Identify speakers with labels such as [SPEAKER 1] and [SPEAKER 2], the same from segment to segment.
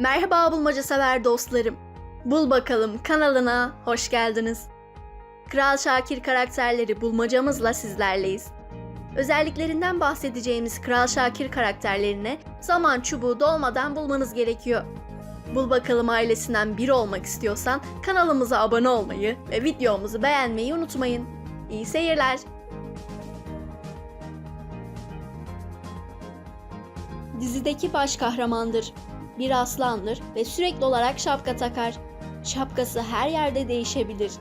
[SPEAKER 1] Merhaba bulmaca sever dostlarım. Bul bakalım kanalına hoş geldiniz. Kral Şakir karakterleri bulmacamızla sizlerleyiz. Özelliklerinden bahsedeceğimiz Kral Şakir karakterlerine zaman çubuğu dolmadan bulmanız gerekiyor. Bul bakalım ailesinden biri olmak istiyorsan kanalımıza abone olmayı ve videomuzu beğenmeyi unutmayın. İyi seyirler. Dizideki baş kahramandır. Bir aslandır ve sürekli olarak şapka takar. Şapkası her yerde değişebilir.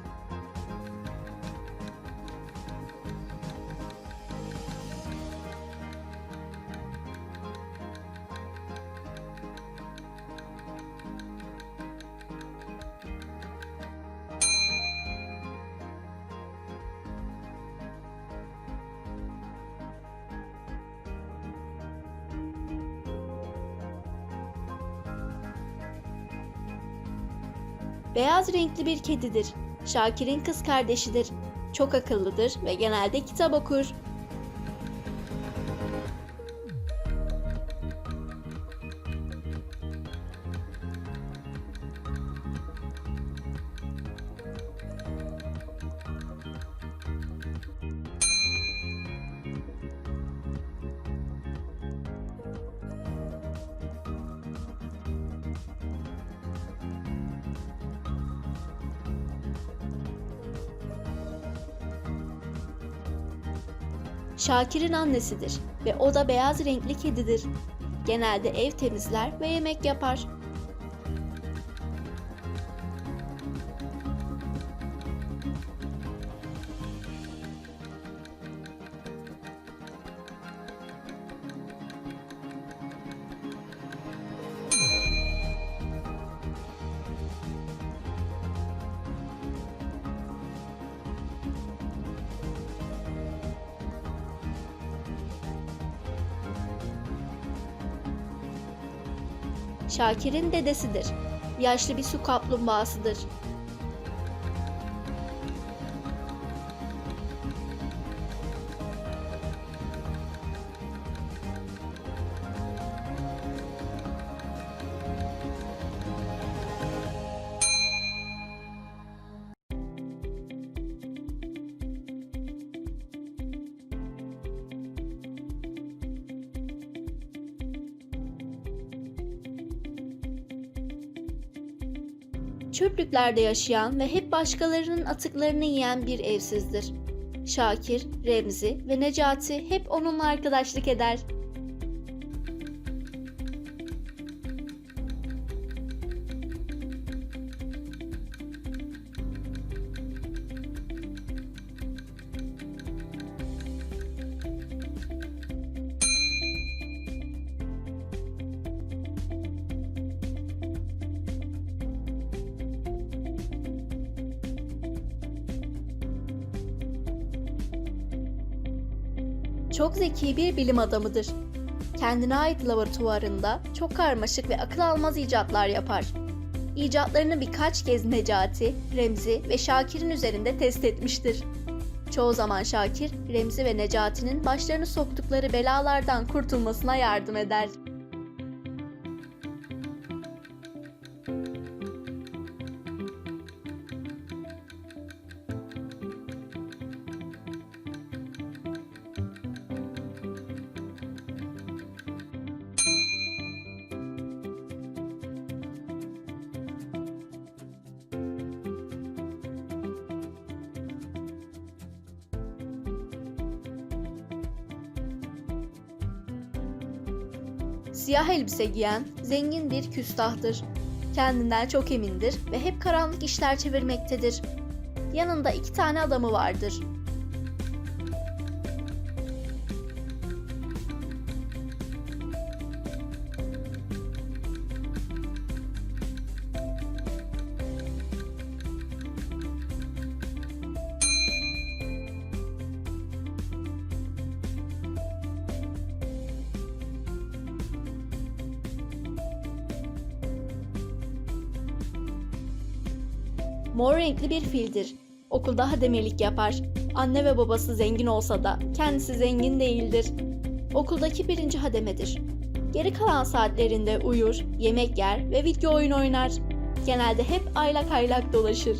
[SPEAKER 1] Beyaz renkli bir kedidir. Şakir'in kız kardeşidir. Çok akıllıdır ve genelde kitap okur. Şakir'in annesidir ve o da beyaz renkli kedidir. Genelde ev temizler ve yemek yapar. Şakir'in dedesidir. Yaşlı bir su kaplumbağasıdır. Çöplüklerde yaşayan ve hep başkalarının atıklarını yiyen bir evsizdir. Şakir, Remzi ve Necati hep onunla arkadaşlık eder. Çok zeki bir bilim adamıdır. Kendine ait laboratuvarında çok karmaşık ve akıl almaz icatlar yapar. İcatlarını birkaç kez Necati, Remzi ve Şakir'in üzerinde test etmiştir. Çoğu zaman Şakir, Remzi ve Necati'nin başlarını soktukları belalardan kurtulmasına yardım eder. Siyah elbise giyen zengin bir küstahtır. Kendinden çok emindir ve hep karanlık işler çevirmektedir. Yanında iki tane adamı vardır. Mor renkli bir fildir. Okulda hademelik yapar. Anne ve babası zengin olsa da kendisi zengin değildir. Okuldaki birinci hademedir. Geri kalan saatlerinde uyur, yemek yer ve video oyun oynar. Genelde hep aylak aylak dolaşır.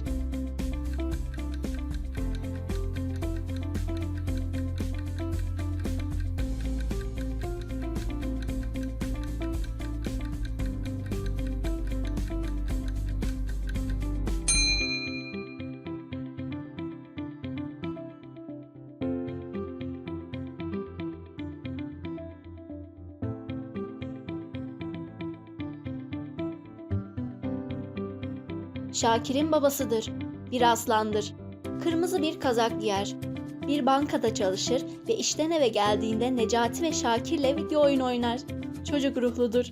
[SPEAKER 1] Şakir'in babasıdır. Bir aslandır. Kırmızı bir kazak giyer. Bir bankada çalışır ve işten eve geldiğinde Necati ve Şakir'le video oyun oynar. Çocuk ruhludur.